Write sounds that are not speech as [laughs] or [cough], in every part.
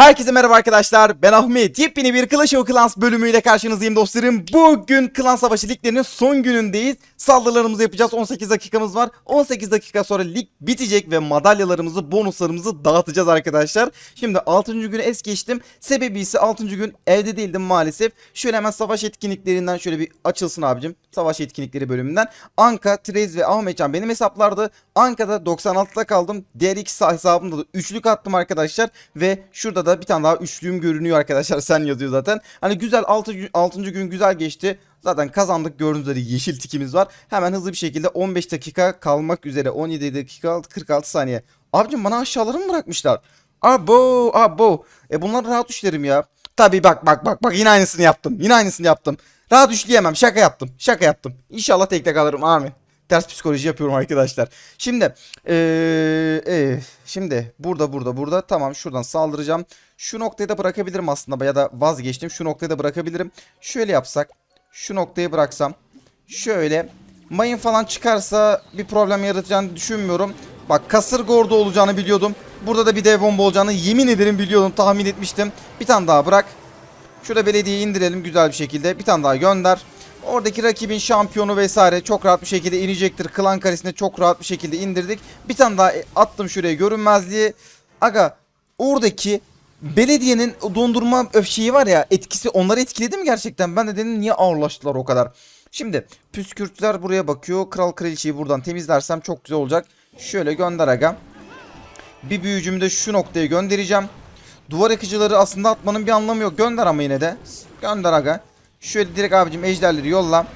Herkese merhaba arkadaşlar. Ben Ahmet. Yepyeni bir Clash of Clans bölümüyle karşınızdayım dostlarım. Bugün Klan Savaşı liglerinin son günündeyiz. Saldırılarımızı yapacağız. 18 dakikamız var. 18 dakika sonra lig bitecek ve madalyalarımızı, bonuslarımızı dağıtacağız arkadaşlar. Şimdi 6. günü es geçtim. Sebebi ise 6. gün evde değildim maalesef. Şöyle hemen savaş etkinliklerinden şöyle bir açılsın abicim. Savaş etkinlikleri bölümünden. Anka, Trez ve Ahmetcan benim hesaplardı. Anka'da 96'da kaldım. Diğer iki hesabımda da üçlük attım arkadaşlar. Ve şurada da bir tane daha üçlüğüm görünüyor arkadaşlar. [laughs] Sen yazıyor zaten. Hani güzel 6. 6. gün güzel geçti. Zaten kazandık gördüğünüz üzere yeşil tikimiz var. Hemen hızlı bir şekilde 15 dakika kalmak üzere. 17 dakika 46 saniye. Abicim bana aşağıları mı bırakmışlar? Abo abo. E bunlar rahat üçlerim ya. Tabi bak bak bak bak yine aynısını yaptım. Yine aynısını yaptım. Rahat üçleyemem. Şaka yaptım. Şaka yaptım. İnşallah tek tek alırım. Amin. Ters psikoloji yapıyorum arkadaşlar. Şimdi eee ee, şimdi burada burada burada tamam şuradan saldıracağım. Şu noktayı da bırakabilirim aslında ya da vazgeçtim. Şu noktayı da bırakabilirim. Şöyle yapsak. Şu noktayı bıraksam. Şöyle mayın falan çıkarsa bir problem yaratacağını düşünmüyorum. Bak kasırga orada olacağını biliyordum. Burada da bir dev bomba olacağını yemin ederim biliyordum. Tahmin etmiştim. Bir tane daha bırak. Şurada belediyeyi indirelim güzel bir şekilde. Bir tane daha gönder. Oradaki rakibin şampiyonu vesaire çok rahat bir şekilde inecektir. Klan karesine çok rahat bir şekilde indirdik. Bir tane daha attım şuraya görünmezliği. Aga oradaki belediyenin dondurma öfşeği var ya etkisi onları etkiledi mi gerçekten? Ben de dedim niye ağırlaştılar o kadar. Şimdi püskürtler buraya bakıyor. Kral kraliçeyi buradan temizlersem çok güzel olacak. Şöyle gönder aga. Bir büyücümü de şu noktaya göndereceğim. Duvar yakıcıları aslında atmanın bir anlamı yok. Gönder ama yine de. Gönder aga. Şöyle direkt abicim ejderleri yolla.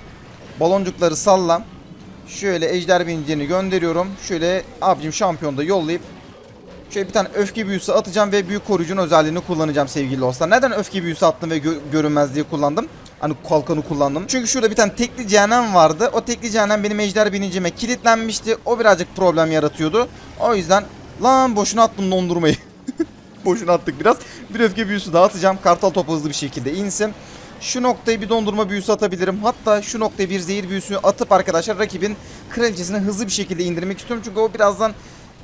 Baloncukları salla. Şöyle ejder binicini gönderiyorum. Şöyle abicim şampiyonu da yollayıp Şöyle bir tane öfke büyüsü atacağım ve büyük koruyucunun özelliğini kullanacağım sevgili dostlar. Neden öfke büyüsü attım ve gö görünmezliği kullandım? Hani kalkanı kullandım. Çünkü şurada bir tane tekli cehennem vardı. O tekli cehennem benim ejder binicime kilitlenmişti. O birazcık problem yaratıyordu. O yüzden lan boşuna attım dondurmayı. [laughs] boşuna attık biraz. Bir öfke büyüsü daha atacağım. Kartal topu hızlı bir şekilde insin. Şu noktayı bir dondurma büyüsü atabilirim. Hatta şu noktaya bir zehir büyüsü atıp arkadaşlar rakibin kraliçesini hızlı bir şekilde indirmek istiyorum. Çünkü o birazdan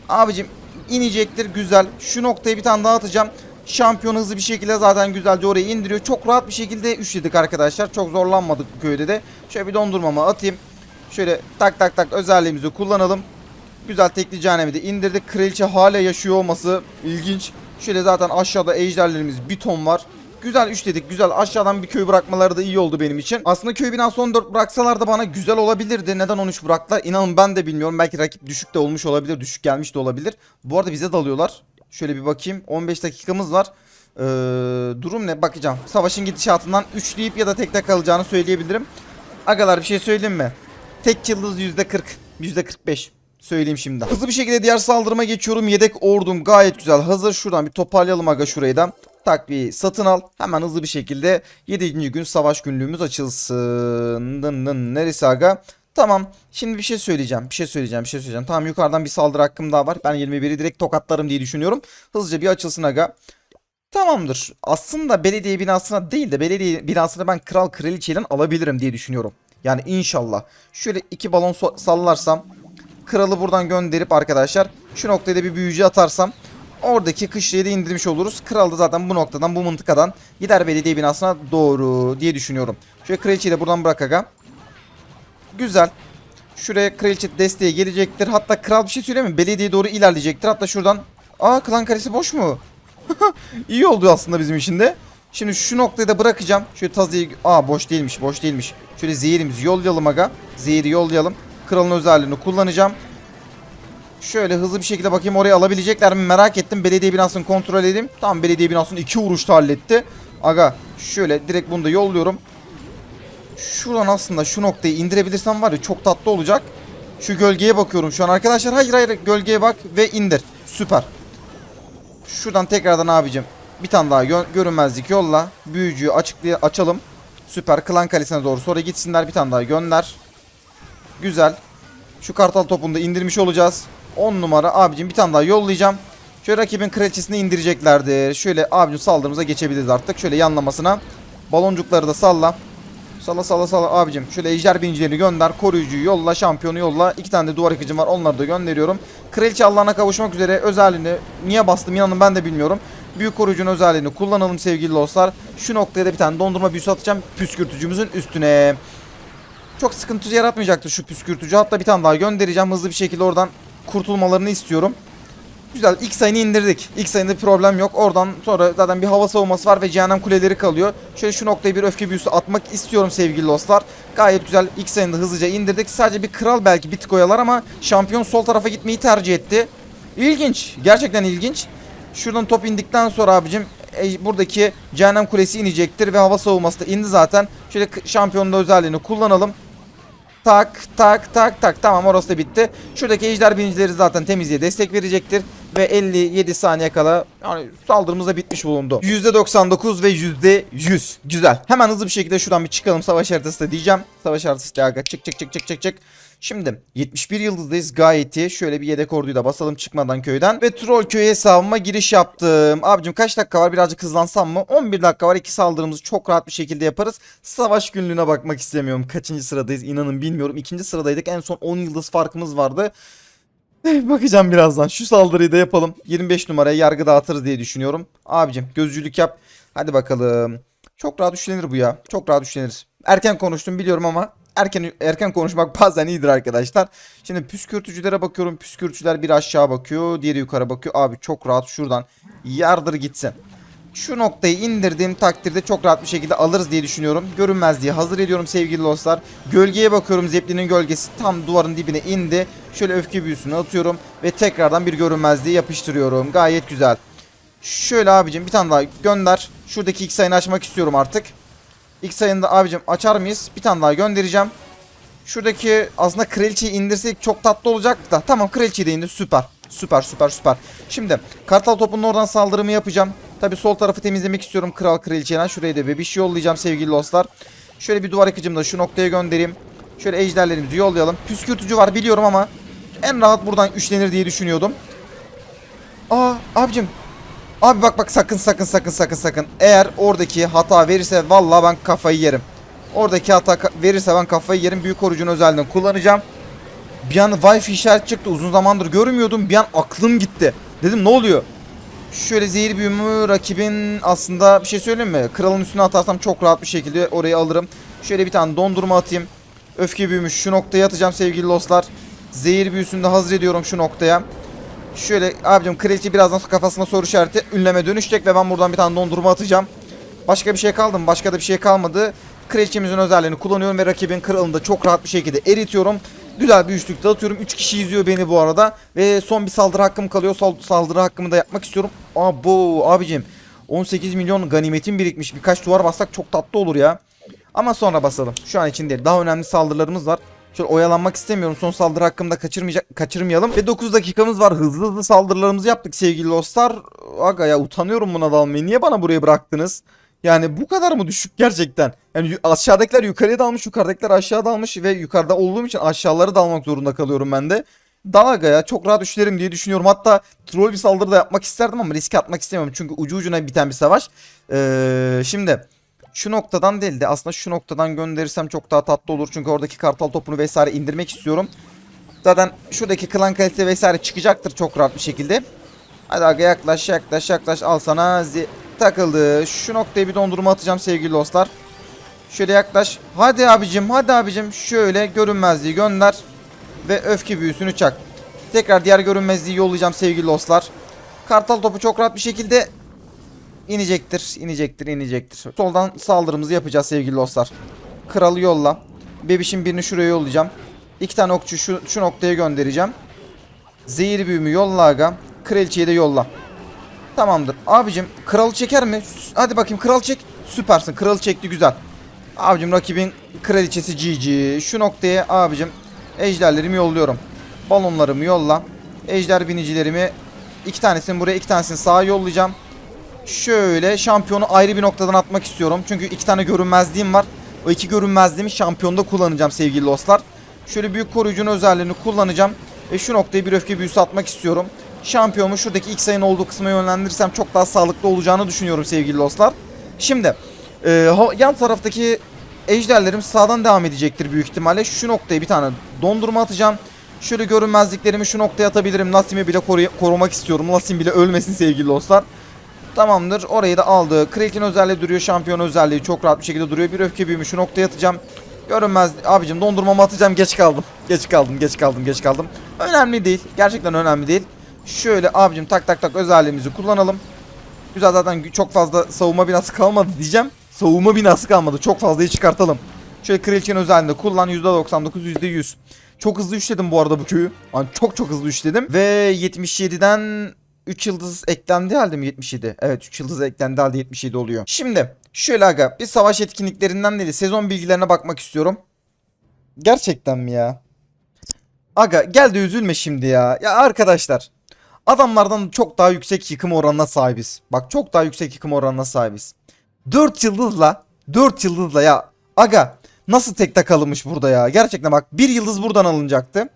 abicim inecektir güzel. Şu noktayı bir tane daha atacağım. Şampiyon hızlı bir şekilde zaten güzelce oraya indiriyor. Çok rahat bir şekilde üçledik arkadaşlar. Çok zorlanmadık köyde de. Şöyle bir dondurmamı atayım. Şöyle tak tak tak özelliğimizi kullanalım. Güzel tekli cehennemi de indirdik. Kraliçe hala yaşıyor olması ilginç. Şöyle zaten aşağıda ejderlerimiz bir ton var. Güzel üçledik güzel aşağıdan bir köy bırakmaları da iyi oldu benim için. Aslında köy binası 14 bıraksalar da bana güzel olabilirdi. Neden 13 bıraktılar inanın ben de bilmiyorum. Belki rakip düşük de olmuş olabilir düşük gelmiş de olabilir. Bu arada bize dalıyorlar. Şöyle bir bakayım 15 dakikamız var. Ee, durum ne bakacağım. Savaşın gidişatından üçleyip ya da tek tek kalacağını söyleyebilirim. Agalar bir şey söyleyeyim mi? Tek yıldız %40 %45 söyleyeyim şimdi. Hızlı bir şekilde diğer saldırıma geçiyorum. Yedek ordum gayet güzel hazır. Şuradan bir toparlayalım aga şurayı da takviyeyi satın al. Hemen hızlı bir şekilde 7. gün savaş günlüğümüz açılsın. Nın nın. Neresi aga? Tamam. Şimdi bir şey söyleyeceğim. Bir şey söyleyeceğim. Bir şey söyleyeceğim. Tamam yukarıdan bir saldırı hakkım daha var. Ben 21'i direkt tokatlarım diye düşünüyorum. Hızlıca bir açılsın aga. Tamamdır. Aslında belediye binasına değil de belediye binasına ben kral kraliçeyle alabilirim diye düşünüyorum. Yani inşallah. Şöyle iki balon sallarsam kralı buradan gönderip arkadaşlar şu noktaya da bir büyücü atarsam Oradaki kışlayı da indirmiş oluruz. Kral da zaten bu noktadan bu mıntıkadan gider belediye binasına doğru diye düşünüyorum. Şöyle kraliçeyi de buradan bırak aga. Güzel. Şuraya kraliçe desteğe gelecektir. Hatta kral bir şey söyleyeyim mi? Belediyeye doğru ilerleyecektir. Hatta şuradan... Aa klan karesi boş mu? [laughs] İyi oldu aslında bizim için de. Şimdi şu noktayı da bırakacağım. Şöyle tazıyı... Aa boş değilmiş boş değilmiş. Şöyle zehirimizi yollayalım aga. Zehiri yollayalım. Kralın özelliğini kullanacağım. Şöyle hızlı bir şekilde bakayım oraya alabilecekler mi merak ettim. Belediye binasını kontrol edeyim. Tamam belediye binasını iki vuruşta halletti. Aga şöyle direkt bunu da yolluyorum. Şuradan aslında şu noktayı indirebilirsem var ya çok tatlı olacak. Şu gölgeye bakıyorum şu an arkadaşlar. Hayır hayır gölgeye bak ve indir. Süper. Şuradan tekrardan abicim bir tane daha gö görünmezlik yolla. Büyücüyü açıklay açalım. Süper. Klan kalesine doğru sonra gitsinler bir tane daha gönder. Güzel. Şu kartal topunu da indirmiş olacağız. 10 numara abicim bir tane daha yollayacağım. Şöyle rakibin kraliçesini indireceklerdir. Şöyle abicim saldırımıza geçebiliriz artık. Şöyle yanlamasına. Baloncukları da salla. Salla salla salla abicim. Şöyle ejder bincilerini gönder. Koruyucuyu yolla. Şampiyonu yolla. İki tane de duvar yıkıcım var. Onları da gönderiyorum. Kraliçe Allah'ına kavuşmak üzere özelliğini niye bastım inanın ben de bilmiyorum. Büyük koruyucunun özelliğini kullanalım sevgili dostlar. Şu noktaya da bir tane dondurma büyüsü atacağım püskürtücümüzün üstüne. Çok sıkıntı yaratmayacaktır şu püskürtücü. Hatta bir tane daha göndereceğim. Hızlı bir şekilde oradan kurtulmalarını istiyorum. Güzel ilk sayını indirdik. İlk sayında problem yok. Oradan sonra zaten bir hava savunması var ve cehennem kuleleri kalıyor. Şöyle şu noktaya bir öfke büyüsü atmak istiyorum sevgili dostlar. Gayet güzel ilk sayında hızlıca indirdik. Sadece bir kral belki bir tık ama şampiyon sol tarafa gitmeyi tercih etti. İlginç. Gerçekten ilginç. Şuradan top indikten sonra abicim e, buradaki cehennem kulesi inecektir ve hava savunması da indi zaten. Şöyle şampiyonun özelliğini kullanalım. Tak tak tak tak tamam orası da bitti. Şuradaki ejder binicileri zaten temizliğe destek verecektir. Ve 57 saniye kala yani saldırımız da bitmiş bulundu. %99 ve %100. Güzel. Hemen hızlı bir şekilde şuradan bir çıkalım savaş haritası da diyeceğim. Savaş haritası da çık çık çık çık çık çık. Şimdi 71 yıldızdayız gayet iyi. Şöyle bir yedek orduyu da basalım çıkmadan köyden. Ve troll köy hesabıma giriş yaptım. Abicim kaç dakika var birazcık hızlansam mı? 11 dakika var. İki saldırımızı çok rahat bir şekilde yaparız. Savaş günlüğüne bakmak istemiyorum. Kaçıncı sıradayız inanın bilmiyorum. İkinci sıradaydık. En son 10 yıldız farkımız vardı. Eh, Bakacağım birazdan. Şu saldırıyı da yapalım. 25 numaraya yargı dağıtırız diye düşünüyorum. Abicim gözcülük yap. Hadi bakalım. Çok rahat düşünülür bu ya. Çok rahat düşünülür. Erken konuştum biliyorum ama erken erken konuşmak [laughs] bazen iyidir arkadaşlar. Şimdi püskürtücülere bakıyorum. Püskürtücüler bir aşağı bakıyor, diğeri yukarı bakıyor. Abi çok rahat şuradan yardır gitsin. Şu noktayı indirdiğim takdirde çok rahat bir şekilde alırız diye düşünüyorum. Görünmezliği hazır ediyorum sevgili dostlar. Gölgeye bakıyorum. Zeppelin'in gölgesi tam duvarın dibine indi. Şöyle öfke büyüsünü atıyorum ve tekrardan bir görünmezliği yapıştırıyorum. Gayet güzel. Şöyle abicim bir tane daha gönder. Şuradaki ilk sayını açmak istiyorum artık. İlk sayında abicim açar mıyız? Bir tane daha göndereceğim. Şuradaki aslında kraliçeyi indirsek çok tatlı olacak da. Tamam kraliçeyi de indir. Süper. Süper süper süper. Şimdi kartal topunun oradan saldırımı yapacağım. Tabi sol tarafı temizlemek istiyorum kral kraliçeyle. Şuraya da bebiş yollayacağım sevgili dostlar. Şöyle bir duvar yıkıcımı da şu noktaya göndereyim. Şöyle ejderlerimizi yollayalım. Püskürtücü var biliyorum ama en rahat buradan üçlenir diye düşünüyordum. Aa abicim. Abi bak bak sakın sakın sakın sakın sakın. Eğer oradaki hata verirse vallahi ben kafayı yerim. Oradaki hata verirse ben kafayı yerim. Büyük koruyucunun özelliğini kullanacağım. Bir an Wi-Fi işaret çıktı. Uzun zamandır görmüyordum. Bir an aklım gitti. Dedim ne oluyor? Şöyle zehir büyümü rakibin aslında bir şey söyleyeyim mi? Kralın üstüne atarsam çok rahat bir şekilde orayı alırım. Şöyle bir tane dondurma atayım. Öfke büyümüş şu noktaya atacağım sevgili dostlar. Zehir büyüsünü de hazır ediyorum şu noktaya. Şöyle abicim kraliçe birazdan kafasına soru işareti ünleme dönüşecek ve ben buradan bir tane dondurma atacağım. Başka bir şey kaldı mı? Başka da bir şey kalmadı. Kraliçemizin özelliğini kullanıyorum ve rakibin kralını da çok rahat bir şekilde eritiyorum. Güzel bir üçlük dağıtıyorum. 3 kişi izliyor beni bu arada. Ve son bir saldırı hakkım kalıyor. Sal- saldırı hakkımı da yapmak istiyorum. Abo abicim. 18 milyon ganimetim birikmiş. Birkaç duvar bassak çok tatlı olur ya. Ama sonra basalım. Şu an için değil. Daha önemli saldırılarımız var. Şöyle oyalanmak istemiyorum. Son saldırı hakkımda kaçırmayacak kaçırmayalım. Ve 9 dakikamız var. Hızlı hızlı saldırılarımızı yaptık sevgili dostlar. Aga ya utanıyorum buna dalmayı. Niye bana buraya bıraktınız? Yani bu kadar mı düşük gerçekten? Yani aşağıdakiler yukarıya dalmış, yukarıdakiler aşağı dalmış ve yukarıda olduğum için aşağıları dalmak zorunda kalıyorum ben de. Dalaga ya çok rahat düşlerim diye düşünüyorum. Hatta troll bir saldırı da yapmak isterdim ama riske atmak istemiyorum. Çünkü ucu ucuna biten bir savaş. Ee, şimdi şu noktadan değil de aslında şu noktadan gönderirsem çok daha tatlı olur. Çünkü oradaki kartal topunu vesaire indirmek istiyorum. Zaten şuradaki klan kalite vesaire çıkacaktır çok rahat bir şekilde. Hadi aga yaklaş yaklaş yaklaş al sana takıldı. Şu noktaya bir dondurma atacağım sevgili dostlar. Şöyle yaklaş. Hadi abicim hadi abicim şöyle görünmezliği gönder. Ve öfke büyüsünü çak. Tekrar diğer görünmezliği yollayacağım sevgili dostlar. Kartal topu çok rahat bir şekilde inecektir, inecektir, inecektir. Soldan saldırımızı yapacağız sevgili dostlar. Kralı yolla. Bebişin birini şuraya yollayacağım. İki tane okçu şu, şu noktaya göndereceğim. Zehir büyümü yolla aga. Kraliçeyi de yolla. Tamamdır. Abicim kralı çeker mi? Hadi bakayım kral çek. Süpersin. Kralı çekti güzel. Abicim rakibin kraliçesi GG. Şu noktaya abicim ejderlerimi yolluyorum. Balonlarımı yolla. Ejder binicilerimi iki tanesini buraya iki tanesini sağa yollayacağım. Şöyle şampiyonu ayrı bir noktadan atmak istiyorum. Çünkü iki tane görünmezliğim var. O iki görünmezliğimi şampiyonda kullanacağım sevgili dostlar. Şöyle büyük koruyucunun özelliğini kullanacağım. Ve şu noktaya bir öfke büyüsü atmak istiyorum. Şampiyonumu şuradaki ilk sayının olduğu kısma yönlendirirsem çok daha sağlıklı olacağını düşünüyorum sevgili dostlar. Şimdi e, yan taraftaki ejderlerim sağdan devam edecektir büyük ihtimalle. Şu noktaya bir tane dondurma atacağım. Şöyle görünmezliklerimi şu noktaya atabilirim. Nassim'i bile koruy- korumak istiyorum. Nassim bile ölmesin sevgili dostlar. Tamamdır. Orayı da aldı. Kraken özelliği duruyor. Şampiyon özelliği çok rahat bir şekilde duruyor. Bir öfke büyümü şu noktaya atacağım. Görünmez. Abicim dondurmamı atacağım. Geç kaldım. Geç kaldım. Geç kaldım. Geç kaldım. Önemli değil. Gerçekten önemli değil. Şöyle abicim tak tak tak özelliğimizi kullanalım. Güzel zaten çok fazla savunma binası kalmadı diyeceğim. Savunma binası kalmadı. Çok fazlayı çıkartalım. Şöyle kraliçenin özelliğinde kullan. %99 %100. Çok hızlı üçledim bu arada bu köyü. Yani çok çok hızlı üçledim. Ve 77'den 3 yıldız eklendi halde mi 77? Evet 3 yıldız eklendi halde 77 oluyor. Şimdi şöyle aga bir savaş etkinliklerinden değil sezon bilgilerine bakmak istiyorum. Gerçekten mi ya? Aga gel de üzülme şimdi ya. Ya arkadaşlar adamlardan çok daha yüksek yıkım oranına sahibiz. Bak çok daha yüksek yıkım oranına sahibiz. 4 yıldızla 4 yıldızla ya aga nasıl tek tak alınmış burada ya. Gerçekten bak bir yıldız buradan alınacaktı.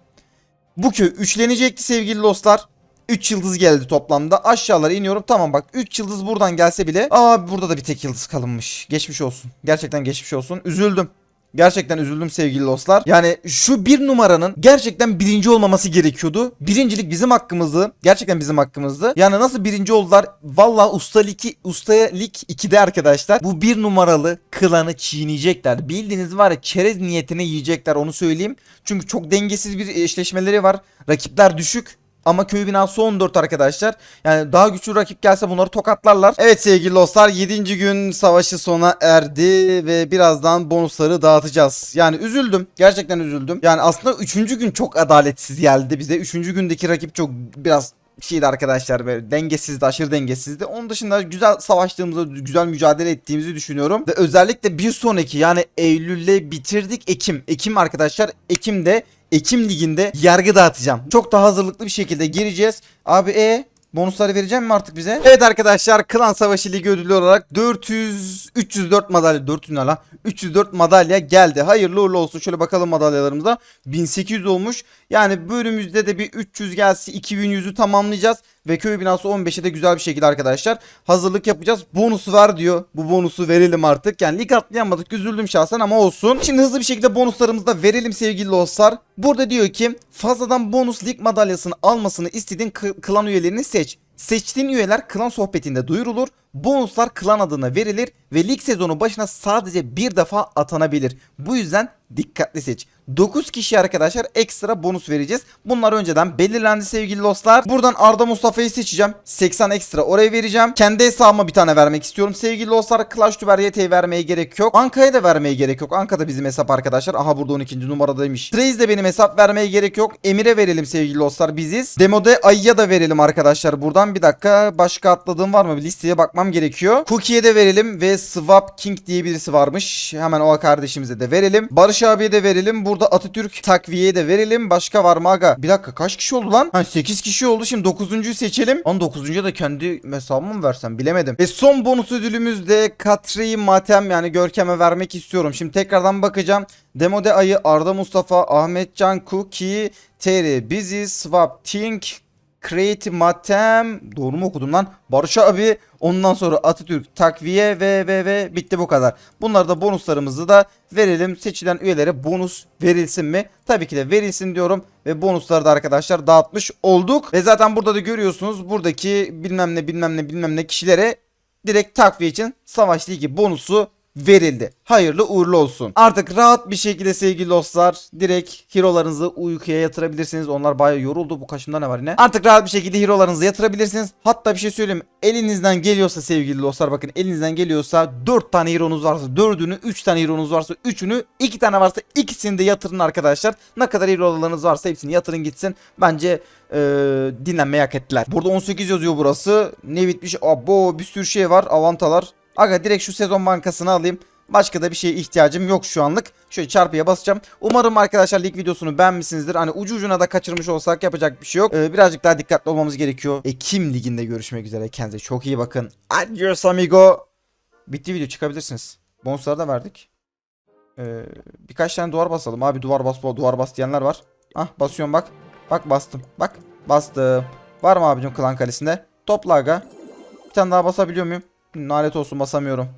Bu köy üçlenecekti sevgili dostlar. 3 yıldız geldi toplamda. Aşağılara iniyorum. Tamam bak 3 yıldız buradan gelse bile. Aa burada da bir tek yıldız kalınmış. Geçmiş olsun. Gerçekten geçmiş olsun. Üzüldüm. Gerçekten üzüldüm sevgili dostlar. Yani şu bir numaranın gerçekten birinci olmaması gerekiyordu. Birincilik bizim hakkımızdı. Gerçekten bizim hakkımızdı. Yani nasıl birinci oldular? Valla usta ligi, ustaya lig 2'de arkadaşlar. Bu bir numaralı klanı çiğneyecekler. Bildiğiniz var ya çerez niyetine yiyecekler onu söyleyeyim. Çünkü çok dengesiz bir eşleşmeleri var. Rakipler düşük. Ama köy binası 14 arkadaşlar. Yani daha güçlü rakip gelse bunları tokatlarlar. Evet sevgili dostlar 7. gün savaşı sona erdi ve birazdan bonusları dağıtacağız. Yani üzüldüm. Gerçekten üzüldüm. Yani aslında 3. gün çok adaletsiz geldi bize. 3. gündeki rakip çok biraz şeydi arkadaşlar böyle dengesizdi aşırı dengesizdi. Onun dışında güzel savaştığımızı güzel mücadele ettiğimizi düşünüyorum. Ve özellikle bir sonraki yani Eylül'le bitirdik Ekim. Ekim arkadaşlar Ekim'de Ekim liginde yargı dağıtacağım. Çok daha hazırlıklı bir şekilde gireceğiz. Abi e bonusları vereceğim mi artık bize? Evet arkadaşlar Klan Savaşı Ligi ödülü olarak 400 304 madalya 400 ne la? 304 madalya geldi. Hayırlı uğurlu olsun. Şöyle bakalım madalyalarımıza. 1800 olmuş. Yani bölümümüzde de bir 300 gelse 2100'ü tamamlayacağız. Ve köy binası 15'e de güzel bir şekilde arkadaşlar hazırlık yapacağız. Bonusu ver diyor. Bu bonusu verelim artık. Yani lig atlayamadık üzüldüm şahsen ama olsun. Şimdi hızlı bir şekilde bonuslarımızı da verelim sevgili dostlar. Burada diyor ki fazladan bonus lig madalyasını almasını istediğin klan üyelerini seç. Seçtiğin üyeler klan sohbetinde duyurulur. Bonuslar klan adına verilir ve lig sezonu başına sadece bir defa atanabilir. Bu yüzden dikkatli seç. 9 kişi arkadaşlar ekstra bonus vereceğiz. Bunlar önceden belirlendi sevgili dostlar. Buradan Arda Mustafa'yı seçeceğim. 80 ekstra oraya vereceğim. Kendi hesabıma bir tane vermek istiyorum. Sevgili dostlar Clash Tuber YT'yi vermeye gerek yok. Anka'ya da vermeye gerek yok. Anka da bizim hesap arkadaşlar. Aha burada 12. numaradaymış. Trace de benim hesap vermeye gerek yok. Emir'e verelim sevgili dostlar biziz. Demode Ayı'ya da verelim arkadaşlar buradan. Bir dakika başka atladığım var mı? Listeye bakmam gerekiyor. Cookie'ye de verelim ve Swap King diye birisi varmış. Hemen o kardeşimize de verelim. Barış abiye de verelim. Burada Atatürk takviyeye de verelim. Başka var mı aga? Bir dakika kaç kişi oldu lan? Ha 8 kişi oldu. Şimdi 9.'yu seçelim. Lan 9.'ya da kendi hesabımı mı versem bilemedim. Ve son bonus ödülümüz de Katri Matem yani Görkem'e vermek istiyorum. Şimdi tekrardan bakacağım. Demode Ayı, Arda Mustafa, Ahmet Can Kuki, Teri, Bizi, Swap, Tink, Create Matem doğru mu okudum lan? Barış abi ondan sonra Atatürk takviye ve ve ve bitti bu kadar. Bunları da bonuslarımızı da verelim. Seçilen üyelere bonus verilsin mi? Tabii ki de verilsin diyorum ve bonusları da arkadaşlar dağıtmış olduk. Ve zaten burada da görüyorsunuz buradaki bilmem ne bilmem ne bilmem ne kişilere direkt takviye için savaş ligi bonusu verildi. Hayırlı uğurlu olsun. Artık rahat bir şekilde sevgili dostlar direkt hero'larınızı uykuya yatırabilirsiniz. Onlar bayağı yoruldu. Bu kaşımda ne var yine? Artık rahat bir şekilde hero'larınızı yatırabilirsiniz. Hatta bir şey söyleyeyim. Elinizden geliyorsa sevgili dostlar bakın elinizden geliyorsa 4 tane hero'nuz varsa 4'ünü 3 tane hero'nuz varsa 3'ünü 2 tane varsa ikisini de yatırın arkadaşlar. Ne kadar hero'larınız varsa hepsini yatırın gitsin. Bence e, dinlenmeyi hak ettiler. Burada 18 yazıyor burası. Ne bitmiş? Abo bir sürü şey var. Avantalar. Aga direkt şu sezon bankasını alayım. Başka da bir şeye ihtiyacım yok şu anlık. Şöyle çarpıya basacağım. Umarım arkadaşlar lig videosunu beğenmişsinizdir. Hani ucu ucuna da kaçırmış olsak yapacak bir şey yok. Ee, birazcık daha dikkatli olmamız gerekiyor. Ekim liginde görüşmek üzere. Kendinize çok iyi bakın. Adios amigo. Bitti video çıkabilirsiniz. Bonusları da verdik. Ee, birkaç tane duvar basalım. Abi duvar bas duvar bas diyenler var. Ah basıyorum bak. Bak bastım. Bak bastım. Var mı abicim klan kalesinde? Topla aga. Bir tane daha basabiliyor muyum? Nalet olsun basamıyorum.